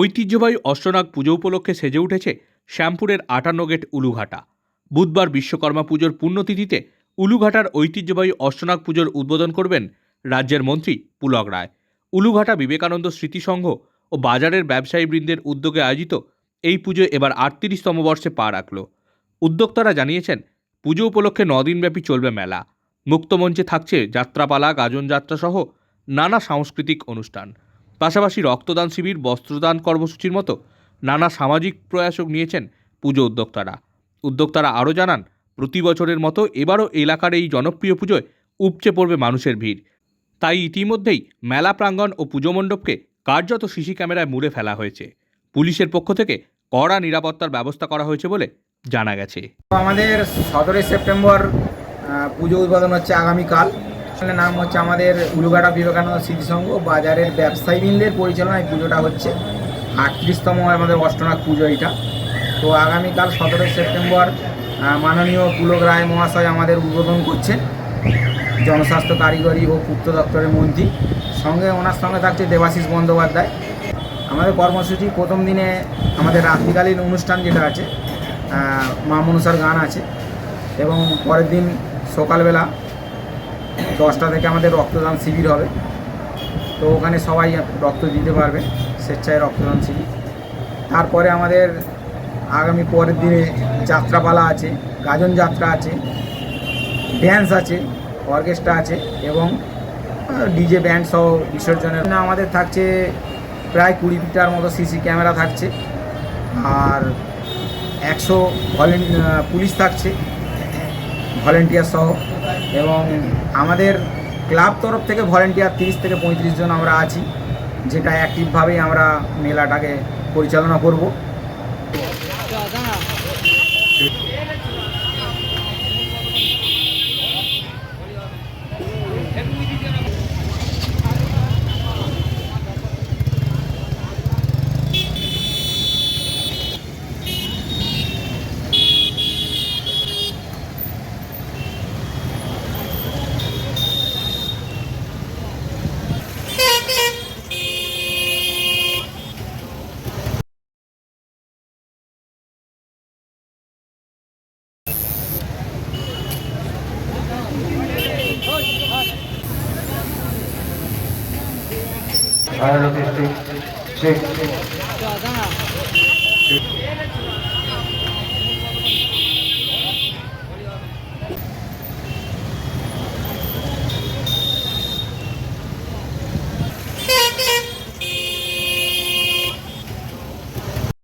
ঐতিহ্যবাহী অষ্টনাগ পুজো উপলক্ষে সেজে উঠেছে শ্যামপুরের আটান্ন গেট উলুঘাটা। বুধবার বিশ্বকর্মা পুজোর পুণ্যতিথিতে উলুঘাটার ঐতিহ্যবাহী অষ্টনাগ পুজোর উদ্বোধন করবেন রাজ্যের মন্ত্রী পুলক রায়। উলুঘাটা বিবেকানন্দ স্মৃতিসংঘ ও বাজারের ব্যবসায়ীবৃন্দের উদ্যোগে আয়োজিত এই পুজো এবার আটত্রিশতম বর্ষে পা রাখল। উদ্যোক্তারা জানিয়েছেন, পুজো উপলক্ষে নদিনব্যাপী চলবে মেলা। মুক্তমঞ্চে থাকছে যাত্রাপালা, গাজন যাত্রা সহ নানা সাংস্কৃতিক অনুষ্ঠান। পাশাপাশি রক্তদান শিবির, বস্ত্রদান কর্মসূচির মতো নানা সামাজিক প্রয়াসও নিয়েছেন পুজো উদ্যোক্তারা। উদ্যোক্তারা আরও জানান, প্রতি বছরের মতো এবারও এলাকার এই জনপ্রিয় পুজোয় উপচে পড়বে মানুষের ভিড়। তাই ইতিমধ্যেই মেলা প্রাঙ্গণ ও পুজো মণ্ডপকে কার্যত সিসি ক্যামেরায় মুড়ে ফেলা হয়েছে। পুলিশের পক্ষ থেকে কড়া নিরাপত্তার ব্যবস্থা করা হয়েছে বলে জানা গেছে। আমাদের সতেরোই সেপ্টেম্বর পুজো উদ্বোধন হচ্ছে আগামীকাল। নাম হচ্ছে আমাদের উলুঘাটা বিবেকানন্দ স্মৃতিসংঘ বাজারের ব্যবসায়ী ব্যবসায়ীবৃন্দের পরিচালনায় পুজোটা হচ্ছে। আটত্রিশতম আমাদের অষ্টনাথ পুজো এটা তো আগামীকাল সতেরোই সেপ্টেম্বর মাননীয় পুলক রায় মহাশয় আমাদের উদ্বোধন করছেন। জনস্বাস্থ্য কারিগরি ও পূর্ত দপ্তরের মন্ত্রী। সঙ্গে ওনার সঙ্গে থাকছে দেবাশিস বন্দ্যোপাধ্যায়। আমাদের কর্মসূচি প্রথম দিনে আমাদের রাত্রিকালীন অনুষ্ঠান যেটা আছে মা মনসার গান আছে এবং পরের দিন সকালবেলা দশটা থেকে আমাদের রক্তদান শিবির হবে। তো ওখানে সবাই রক্ত দিতে পারবে, স্বেচ্ছায় রক্তদান শিবির। তারপরে আমাদের আগামী পরের দিনে যাত্রাপালা আছে, গাজন যাত্রা আছে ড্যান্স আছে অর্কেস্ট্রা আছে এবং ডিজে ব্যান্ড সহ বিসর্জনের আমাদের থাকছে প্রায় কুড়ি ফিটার মতো সিসি ক্যামেরা থাকছে। আর একশো ভলেন পুলিশ থাকছে ভলেন্টিয়ার সহ। এবং আমাদের ক্লাব তরফ থেকে ভলেন্টিয়ার তিরিশ থেকে পঁয়ত্রিশ জন আমরা আছি, যেটা অ্যাক্টিভভাবেই আমরা মেলাটাকে পরিচালনা করব। Ahora lo que estoy. Sí. sí